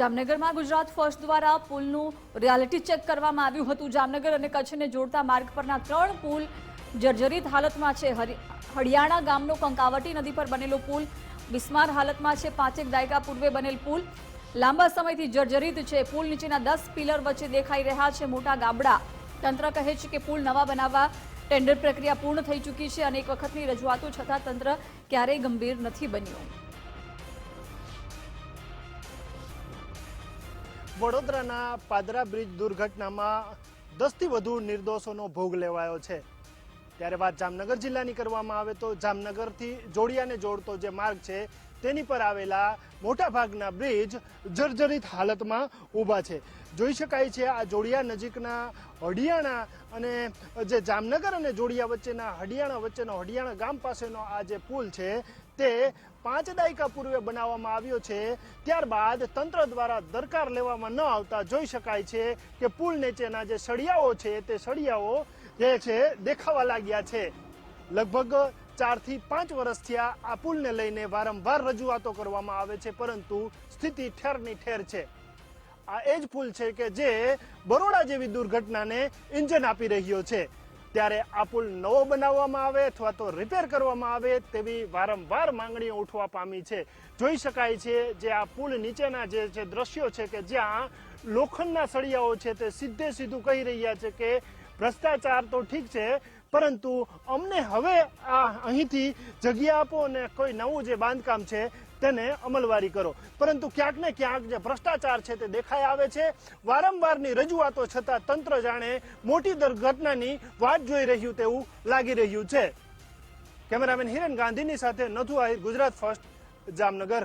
જામનગરમાં ગુજરાત ફર્સ્ટ દ્વારા પુલનું reality check કરવામાં આવ્યું હતું. જામનગર અને કચ્છને જોડતા માર્ગ પરના ત્રણ પુલ જર્જરિત હાલતમાં છે. હરિ- હડિયાણા ગામનો કંકાવટી નદી પર બનેલો પુલ, બિસ્માર હાલતમાં છે. પાંચેક દાયકા પૂર્વે બનેલ પુલ લાંબા સમયથી જર્જરિત છે. પુલ નીચેના દસ પિલર વચ્ચે દેખાઈ રહ્યા છે. મોટા ગાબડા તંત્ર કહે છે કે પુલ નવા બનાવવા ટેન્ડર પ્રક્રિયા પૂર્ણ થઈ ચૂકી છે અને એક વખતની રજૂઆતો છતાં તંત્ર ક્યારેય ગંભીર નથી બન્યું. વડોદરાના પાદરા બ્રિજ દુર્ઘટનામાં દસથી વધુ નિર્દોષોનો ભોગ લેવાયો છે. ત્યારે વાત જામનગર જિલ્લાની કરવામાં આવે તો જામનગરથી જોડિયાને જોડતો જે માર્ગ છે તેની પર આવેલા મોટા ભાગના બ્રિજ જર્જરિત હાલતમાં ઊભા છે. જોઈ શકાય છે આ જોડિયા નજીકના હડિયાણા અને જે જામનગર અને જોડિયા વચ્ચેના હડિયાણા વચ્ચેનો હડિયાણા ગામ પાસેનો આ જે પુલ છે, તે પાંચ દાયકા પૂર્વે બનાવવામાં આવ્યો છે. ત્યારબાદ તંત્ર દ્વારા દરકાર લેવામાં ન આવતા જોઈ શકાય છે કે પુલ નીચેના જે સળિયાઓ છે, તે સળિયાઓ જે છે, દેખાવા લાગ્યા છે. લગભગ ચારથી પાંચ વર્ષથી આ પુલને લઈને વારંવાર રજૂઆતો કરવામાં આવે છે, પરંતુ સ્થિતિ ઠેરની ઠેર છે. આ એ જ પુલ છે કે જે બરોડા જેવી દુર્ઘટનાને ઇન્જન આપી રહ્યો છે. ત્યારે આ પુલ નવો બનાવવામાં આવે અથવા તો રિપેર કરવામાં આવે તેવી વારંવાર માંગણીઓ ઉઠવા પામી છે. જોઈ શકાય છે જે આ પુલ નીચેના જે છે દ્રશ્યો છે કે જ્યાં લોખંડના સળિયાઓ છે તે સીધે સીધું કહી રહ્યા છે કે ભ્રષ્ટાચાર તો ઠીક છે પરંતુ અમને હવે આ અહીંથી જગ્યા આપો અને કોઈ નવું જે બાંધકામ છે તેને અમલવારી કરો. પરંતુ ક્યાંક ને ક્યાંક જે ભ્રષ્ટાચાર છે તે દેખાઈ આવે છે. વારંવારની રજૂઆતો છતાં તંત્ર જાણે મોટી દુર્ઘટનાની વાત જોઈ રહ્યું તેવું લાગી રહ્યું છે. કેમેરામેન હિરેન ગાંધીની સાથે નથુ આહિર ગુજરાત ફર્સ્ટ, જામનગર.